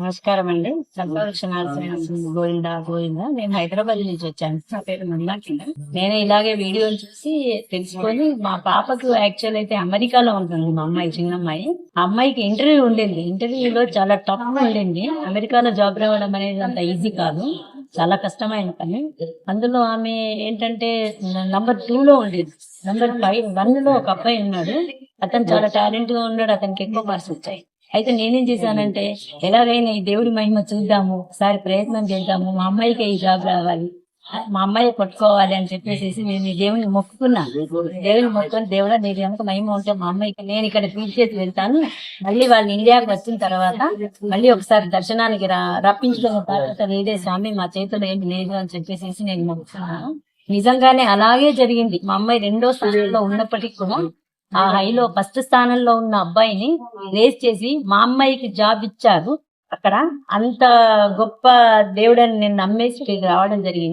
నమస్కారం. అండి గోవిందా గోవిందా. నేను హైదరాబాద్ నుంచి వచ్చాను. నా పేరు మందాకింద నేను ఇలాగే వీడియోలు చూసి తెలుసుకొని మా పాపకు యాక్చువల్ అయితే అమెరికాలో ఉంటుంది మా అమ్మాయి చిన్న అమ్మాయి అమ్మాయికి ఇంటర్వ్యూ ఉండింది. ఇంటర్వ్యూలో చాలా టఫ్ ఉండింది. అమెరికాలో జాబ్ రావడం అనేది అంత ఈజీ కాదు. చాలా కష్టమైన పని. అందులో ఆమె ఏంటంటే నంబర్ టూ లో ఉండేది. నంబర్ ఫైవ్ వన్లో ఒక అబ్బాయి ఉన్నాడు. అతను చాలా టాలెంట్గా ఉన్నాడు. అతనికి ఎక్కువ మార్క్స్ వచ్చాయి. అయితే నేనేం చేశానంటే ఎలాగైనా ఈ దేవుడి మహిమ చూద్దాము ఒకసారి ప్రయత్నం చేద్దాము మా అమ్మాయికి ఈ జాబ్ రావాలి మా అమ్మాయి పట్టుకోవాలి అని చెప్పేసి నేను ఈ దేవుని మొక్కుకున్నా. దేవుని మొక్కుని దేవుడా నీకు కనుక మహిమ ఉంటే మా అమ్మాయికి నేను ఇక్కడ ఫీల్ చేసి వెళ్తాను. మళ్ళీ వాళ్ళు ఇండియాకి వచ్చిన తర్వాత మళ్ళీ ఒకసారి దర్శనానికి రా రప్పించుకున్న తర్వాత లేదే స్వామి మా చేతిలో ఏమి లేదు అని చెప్పేసి నేను మొక్కుకున్నాను. నిజంగానే అలాగే జరిగింది. మా అమ్మాయి రెండో స్థానంలో ఉన్నప్పటికీ కూడా ఆ హైలో ఫస్ట్ స్థానంలో ఉన్న అబ్బాయిని రేస్ చేసి మా అమ్మాయికి జాబ్ ఇచ్చారు. అక్కడ అంత గొప్ప దేవుడని నేను నమ్మేసి రావడం జరిగింది.